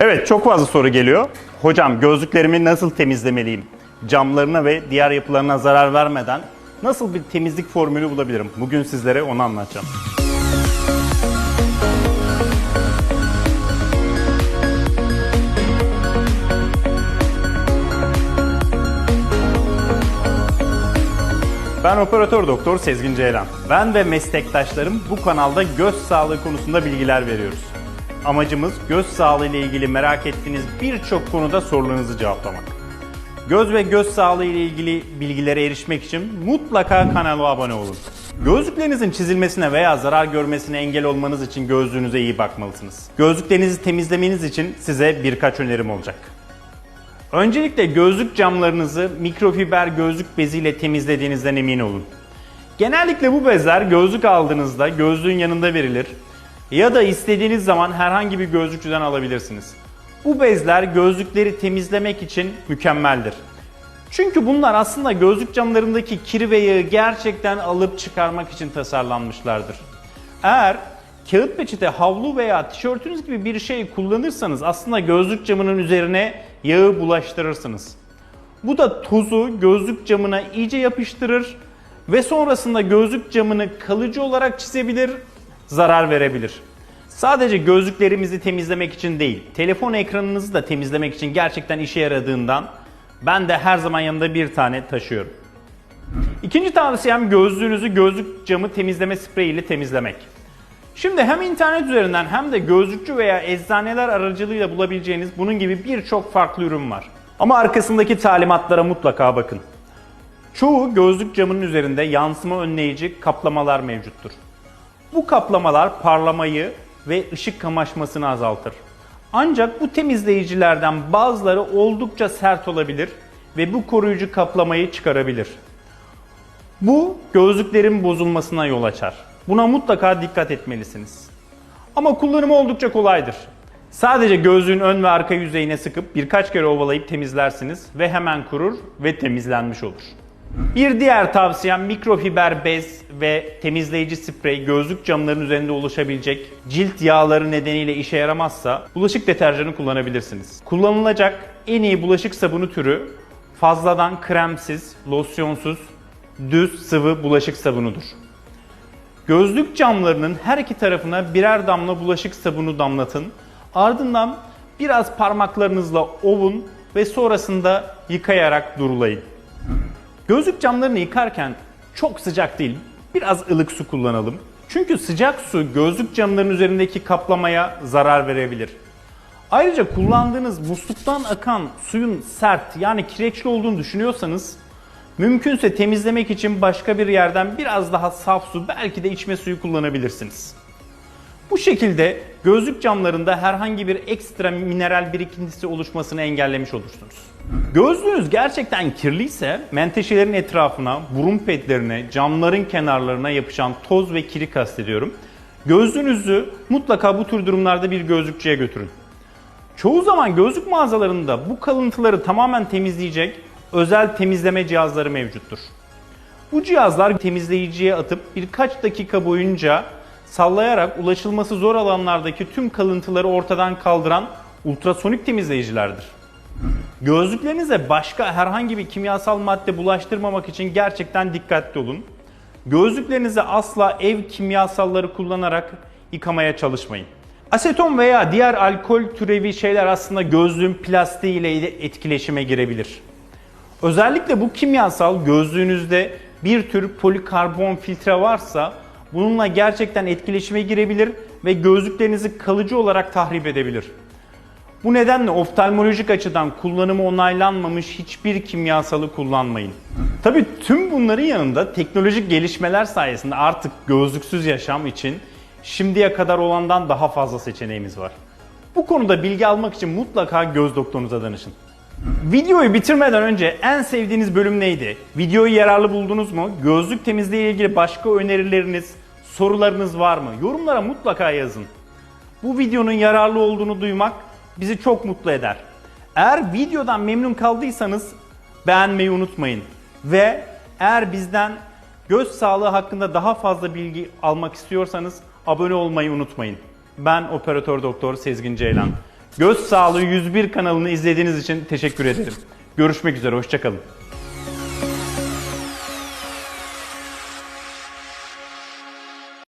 Evet çok fazla soru geliyor. Hocam gözlüklerimi nasıl temizlemeliyim? Camlarına ve diğer yapılarına zarar vermeden nasıl bir temizlik formülü bulabilirim? Bugün sizlere onu anlatacağım. Ben operatör doktor Sezgin Ceylan. Ben ve meslektaşlarım bu kanalda göz sağlığı konusunda bilgiler veriyoruz. Amacımız göz sağlığı ile ilgili merak ettiğiniz birçok konuda sorularınızı cevaplamak. Göz ve göz sağlığı ile ilgili bilgilere erişmek için mutlaka kanala abone olun. Gözlüklerinizin çizilmesine veya zarar görmesine engel olmanız için gözlüğünüze iyi bakmalısınız. Gözlüklerinizi temizlemeniz için size birkaç önerim olacak. Öncelikle gözlük camlarınızı mikrofiber gözlük beziyle temizlediğinizden emin olun. Genellikle bu bezler gözlük aldığınızda gözlüğün yanında verilir ya da istediğiniz zaman herhangi bir gözlükçüden alabilirsiniz. Bu bezler gözlükleri temizlemek için mükemmeldir. Çünkü bunlar aslında gözlük camlarındaki kir ve yağı gerçekten alıp çıkarmak için tasarlanmışlardır. Eğer kağıt peçete, havlu veya tişörtünüz gibi bir şey kullanırsanız aslında gözlük camının üzerine yağı bulaştırırsınız. Bu da tozu gözlük camına iyice yapıştırır ve sonrasında gözlük camını kalıcı olarak çizebilir, zarar verebilir. Sadece gözlüklerimizi temizlemek için değil, telefon ekranınızı da temizlemek için gerçekten işe yaradığından ben de her zaman yanımda bir tane taşıyorum. İkinci tavsiyem gözlüğünüzü gözlük camı temizleme spreyi ile temizlemek. Şimdi hem internet üzerinden hem de gözlükçü veya eczaneler aracılığıyla bulabileceğiniz bunun gibi birçok farklı ürün var. Ama arkasındaki talimatlara mutlaka bakın. Çoğu gözlük camının üzerinde yansıma önleyici kaplamalar mevcuttur. Bu kaplamalar parlamayı ve ışık kamaşmasını azaltır. Ancak bu temizleyicilerden bazıları oldukça sert olabilir ve bu koruyucu kaplamayı çıkarabilir. Bu gözlüklerin bozulmasına yol açar. Buna mutlaka dikkat etmelisiniz. Ama kullanımı oldukça kolaydır. Sadece gözlüğün ön ve arka yüzeyine sıkıp birkaç kere ovalayıp temizlersiniz ve hemen kurur ve temizlenmiş olur. Bir diğer tavsiyem mikrofiber bez ve temizleyici sprey gözlük camlarının üzerinde oluşabilecek cilt yağları nedeniyle işe yaramazsa bulaşık deterjanı kullanabilirsiniz. Kullanılacak en iyi bulaşık sabunu türü fazladan kremsiz, losyonsuz, düz sıvı bulaşık sabunudur. Gözlük camlarının her iki tarafına birer damla bulaşık sabunu damlatın. Ardından biraz parmaklarınızla ovun ve sonrasında yıkayarak durulayın. Gözlük camlarını yıkarken çok sıcak değil, biraz ılık su kullanalım. Çünkü sıcak su gözlük camlarının üzerindeki kaplamaya zarar verebilir. Ayrıca kullandığınız musluktan akan suyun sert yani kireçli olduğunu düşünüyorsanız mümkünse temizlemek için başka bir yerden biraz daha saf su belki de içme suyu kullanabilirsiniz. Bu şekilde gözlük camlarında herhangi bir ekstra mineral birikintisi oluşmasını engellemiş olursunuz. Gözlüğünüz gerçekten kirliyse menteşelerin etrafına, burun pedlerine, camların kenarlarına yapışan toz ve kiri kastediyorum. Gözlüğünüzü mutlaka bu tür durumlarda bir gözlükçüye götürün. Çoğu zaman gözlük mağazalarında bu kalıntıları tamamen temizleyecek özel temizleme cihazları mevcuttur. Bu cihazlar temizleyiciye atıp birkaç dakika boyunca sallayarak ulaşılması zor alanlardaki tüm kalıntıları ortadan kaldıran ultrasonik temizleyicilerdir. Gözlüklerinize başka herhangi bir kimyasal madde bulaştırmamak için gerçekten dikkatli olun. Gözlüklerinizi asla ev kimyasalları kullanarak yıkamaya çalışmayın. Aseton veya diğer alkol türevi şeyler aslında gözlüğün plastiği ile etkileşime girebilir. Özellikle bu kimyasal gözlüğünüzde bir tür polikarbon filtre varsa bununla gerçekten etkileşime girebilir ve gözlüklerinizi kalıcı olarak tahrip edebilir. Bu nedenle oftalmolojik açıdan kullanımı onaylanmamış hiçbir kimyasalı kullanmayın. Tabii tüm bunların yanında teknolojik gelişmeler sayesinde artık gözlüksüz yaşam için şimdiye kadar olandan daha fazla seçeneğimiz var. Bu konuda bilgi almak için mutlaka göz doktorunuza danışın. Videoyu bitirmeden önce en sevdiğiniz bölüm neydi? Videoyu yararlı buldunuz mu? Gözlük temizliği ile ilgili başka önerileriniz, sorularınız var mı? Yorumlara mutlaka yazın. Bu videonun yararlı olduğunu duymak bizi çok mutlu eder. Eğer videodan memnun kaldıysanız beğenmeyi unutmayın. Ve eğer bizden göz sağlığı hakkında daha fazla bilgi almak istiyorsanız abone olmayı unutmayın. Ben operatör doktor Sezgin Ceylan. Göz Sağlığı 101 kanalını izlediğiniz için teşekkür ederim. Görüşmek üzere, hoşçakalın.